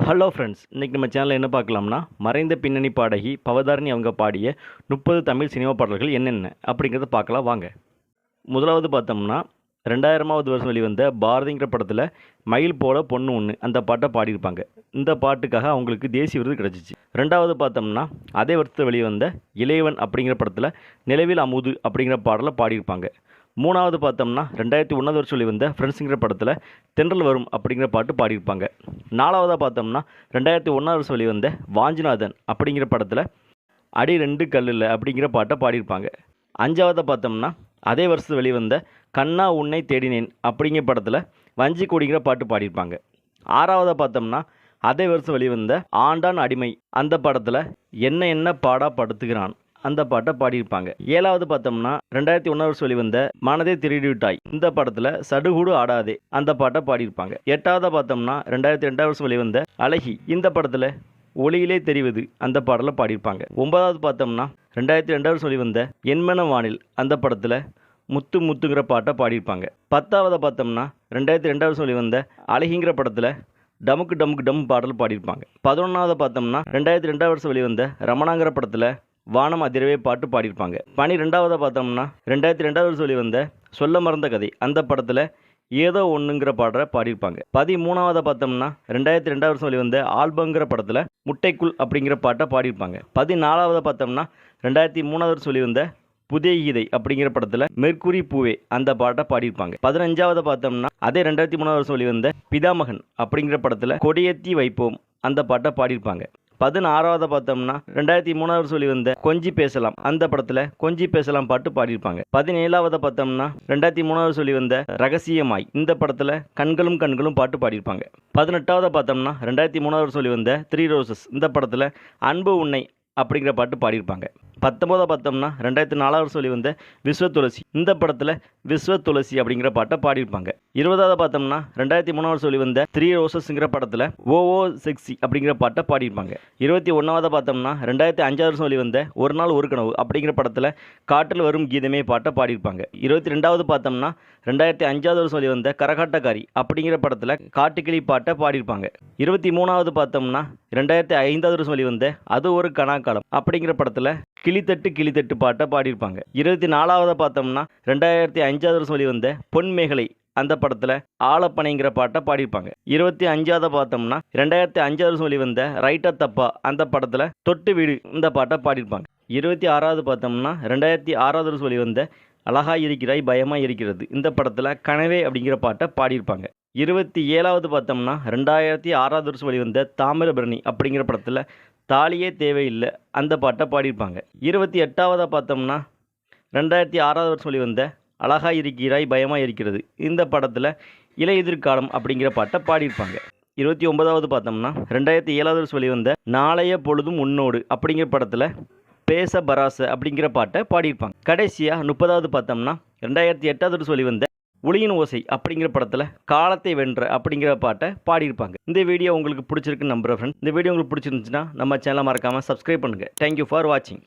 Hello friends இன்றைக்கி நம்ம சேனலில் என்ன பார்க்கலாம்னா மறைந்த பின்னணி பாடகி பவதாரணி அவங்க பாடிய முப்பது தமிழ் சினிமா பாடல்கள் என்னென்ன அப்படிங்கிறத பார்க்கலாம் வாங்க. முதலாவது பார்த்தோம்னா ரெண்டாயிரமாவது வருஷம் வெளிவந்த பாரதிங்கிற படத்தில் மயில் போல பொண்ணு ஒன்று அந்த பாட்டை பாடியிருப்பாங்க. இந்த பாட்டுக்காக அவங்களுக்கு தேசிய விருது கிடச்சிச்சு. ரெண்டாவது பார்த்தோம்னா அதே வருஷத்தில் வெளிவந்த இளையவன் அப்படிங்கிற படத்தில் நிலவில் அமுது அப்படிங்கிற பாடலை பாடியிருப்பாங்க. மூணாவது பார்த்தோம்னா ரெண்டாயிரத்தி ஒன்றாவது வருஷம் வெளிவந்த ஃப்ரெண்ட்ஸுங்கிற படத்தில் தென்றல் வரும் அப்படிங்கிற பாட்டு பாடியிருப்பாங்க. நாலாவதாக பார்த்தோம்னா ரெண்டாயிரத்தி ஒன்றாவது வருஷம் வெளிவந்த வாஞ்சிநாதன் அப்படிங்கிற படத்தில் அடி ரெண்டு கல்லில் அப்படிங்கிற பாட்டை பாடியிருப்பாங்க. அஞ்சாவதாக பார்த்தோம்னா அதே வருஷத்து வெளிவந்த கண்ணா உன்னை தேடினேன் அப்படிங்கிற படத்தில் வஞ்சி கொடிங்கிற பாட்டு பாடியிருப்பாங்க. ஆறாவதாக பார்த்தோம்னா அதே வருஷம் வெளிவந்த ஆண்டான் அடிமை அந்த படத்தில் என்ன என்ன பாடா படுத்துகிறான் அந்த பாட்டை பாடியிருப்பாங்க. ஏழாவது பார்த்தோம்னா ரெண்டாயிரத்தி ஒன்றாவது வருஷம் வெளிவந்த மனதே திருடி விட்டாய் இந்த படத்தில் சடுகுடு ஆடாதே அந்த பாட்டை பாடியிருப்பாங்க. எட்டாவதாக பார்த்தோம்னா ரெண்டாயிரத்தி ரெண்டாவது வருஷம் வெளிவந்த அழகி இந்த படத்தில் ஒளியிலே தெரிவது அந்த பாடலை பாடியிருப்பாங்க. ஒன்பதாவது பார்த்தோம்னா ரெண்டாயிரத்தி ரெண்டாவது வருஷம் வெளிவந்த என்மன வானில் அந்த படத்தில் முத்து முத்துங்கிற பாட்டை பாடியிருப்பாங்க. பத்தாவதை பார்த்தோம்னா ரெண்டாயிரத்தி ரெண்டாவது வருஷம் வெளிவந்த அழகிங்கிற படத்தில் டமுக்கு டமுக்கு டம் பாடல் பாடியிருப்பாங்க. பதினொன்றாவது பார்த்தோம்னா ரெண்டாயிரத்தி ரெண்டாவது வருஷம் வெளிவந்த ரமணாங்கிற படத்தில் வானம் அதிரவே பாட்டு பாடியிருப்பாங்க. பனிரெண்டாவதாக பார்த்தோம்னா ரெண்டாயிரத்தி ரெண்டாவது சொல்லி வந்த சொல்ல மறந்த கதை அந்த படத்தில் ஏதோ ஒன்றுங்கிற பாடலை பாடியிருப்பாங்க. பதிமூணாவதாக பார்த்தோம்னா ரெண்டாயிரத்தி ரெண்டாவது வருஷம் வந்த ஆல்பங்கிற படத்தில் முட்டைக்குள் அப்படிங்கிற பாட்டை பாடியிருப்பாங்க. பதினாலாவதாக பார்த்தோம்னா ரெண்டாயிரத்தி மூணாவது வருஷம் வந்த புதிய கீதை அப்படிங்கிற படத்தில் மெர்க்குரி பூவே அந்த பாட்டை பாடியிருப்பாங்க. பதினஞ்சாவது பார்த்தோம்னா அதே ரெண்டாயிரத்தி மூணாவது வருஷம் வந்த பிதாமகன் அப்படிங்கிற படத்தில் கொடியத்தி வைப்போம் அந்த பாட்டை பாடியிருப்பாங்க. பதினாறாவது பார்த்தோம்னா ரெண்டாயிரத்தி மூணாவது சொல்லி வந்த கொஞ்சி பேசலாம். அந்த படத்தில் கொஞ்சி பேசலாம் பாட்டு பாடியிருப்பாங்க. பதினேழாவது பார்த்தோம்னா ரெண்டாயிரத்தி மூணாவது சொல்லி வந்த ரகசியமாய் இந்த படத்தில் கண்களும் கண்களும் பாட்டு பாடியிருப்பாங்க. பதினெட்டாவது பார்த்தோம்னா ரெண்டாயிரத்தி மூணாவது சொல்லி வந்த த்ரீ ரோசஸ் இந்த படத்தில் அன்பு உன்னை அப்படிங்கிற பாட்டு பாடியிருப்பாங்க. பத்தொம்போதாக பார்த்தோம்னா ரெண்டாயிரத்தி நாலாவது சொல்லி வந்த விஸ்வ துளசி. இந்த படத்தில் விஸ்வ துளசி அப்படிங்கிற பாட்டை பாடியிருப்பாங்க. இருபதாவது பார்த்தோம்னா ரெண்டாயிரத்தி மூணாவது சொல்லி வந்த த்ரீ ரோசஸ்ங்கிற படத்தில் ஓ ஓ செக்ஸி அப்படிங்கிற பாட்டை பாடியிருப்பாங்க. இருபத்தி ஒன்றாவது பார்த்தோம்னா ரெண்டாயிரத்தி அஞ்சாவது சொல்லி வந்த ஒரு நாள் ஒரு கனவு அப்படிங்கிற படத்தில் காட்டில் வரும் கீதமே பாட்டை பாடியிருப்பாங்க. இருபத்தி ரெண்டாவது பார்த்தோம்னா ரெண்டாயிரத்தி அஞ்சாவது சொல்லி வந்த கரகாட்டக்காரி அப்படிங்கிற படத்தில் காட்டுக்கிளி பாட்டை பாடியிருப்பாங்க. இருபத்தி மூணாவது பார்த்தோம்னா ரெண்டாயிரத்தி ஐந்தாவது சொல்லி வந்த அது ஒரு கணாக்காலம் அப்படிங்கிற படத்தில் கிளித்தட்டு கிளித்தட்டு பாட்டை பாடியிருப்பாங்க. இருபத்தி நாலாவதை பார்த்தோம்னா ரெண்டாயிரத்தி அஞ்சாவது சொல்லி வந்த பொன்மேகலை அந்த படத்தில் ஆலப்பனைங்கிற பாட்டை பாடியிருப்பாங்க. இருபத்தி அஞ்சாவது பார்த்தோம்னா ரெண்டாயிரத்தி அஞ்சாவது சொல்லி வந்த ரைட்டா தப்பா அந்த படத்தில் தொட்டு வீடு இந்த பாட்டை பாடியிருப்பாங்க. இருபத்தி ஆறாவது பார்த்தோம்னா ரெண்டாயிரத்தி ஆறாவது சொல்லி வந்த அழகா இருக்கிறாய் பயமாக இருக்கிறது இந்த படத்தில் கனவே அப்படிங்கிற பாட்டை பாடியிருப்பாங்க. இருபத்தி ஏழாவது பார்த்தோம்னா ரெண்டாயிரத்தி ஆறாவது வருஷம் வெளிவந்த தாமிரபரணி அப்படிங்கிற படத்தில் தாலியே தேவையில்லை. அந்த பாட்டை பாடியிருப்பாங்க. இருபத்தி எட்டாவதாக பார்த்தோம்னா ரெண்டாயிரத்தி ஆறாவது வருஷம் வெளிவந்த அழகா இருக்கிறாய் பயமாக இருக்கிறது. இந்த படத்தில் இலையுதிர்காலம் அப்படிங்கிற பாட்டை பாடியிருப்பாங்க. இருபத்தி ஒன்பதாவது பார்த்தோம்னா ரெண்டாயிரத்தி ஏழாவது வருஷம் வெளிவந்த நாளைய பொழுதும் உன்னோடு அப்படிங்கிற படத்தில் பேச பராச அப்படிங்கிற பாட்டை பாடியிருப்பாங்க. கடைசியாக முப்பதாவது பார்த்தோம்னா ரெண்டாயிரத்தி எட்டாவது வருஷம் வெளிவந்த ஒளியின் ஓசை அப்படிங்கிற படத்தில் காலத்தை வென்ற அப்படிங்கிற பாட்டை பாடியிருப்பாங்க. இந்த வீடியோ உங்களுக்கு பிடிச்சிருக்குன்னு நம்புகிறேன் ஃப்ரெண்ட் இந்த வீடியோ உங்களுக்கு பிடிச்சிருந்துச்சுன்னா நம்ம சேனலை மறக்காமல் சப்ஸ்கிரைப் பண்ணுங்கள் தேங்க்யூ ஃபார் வாட்சிங்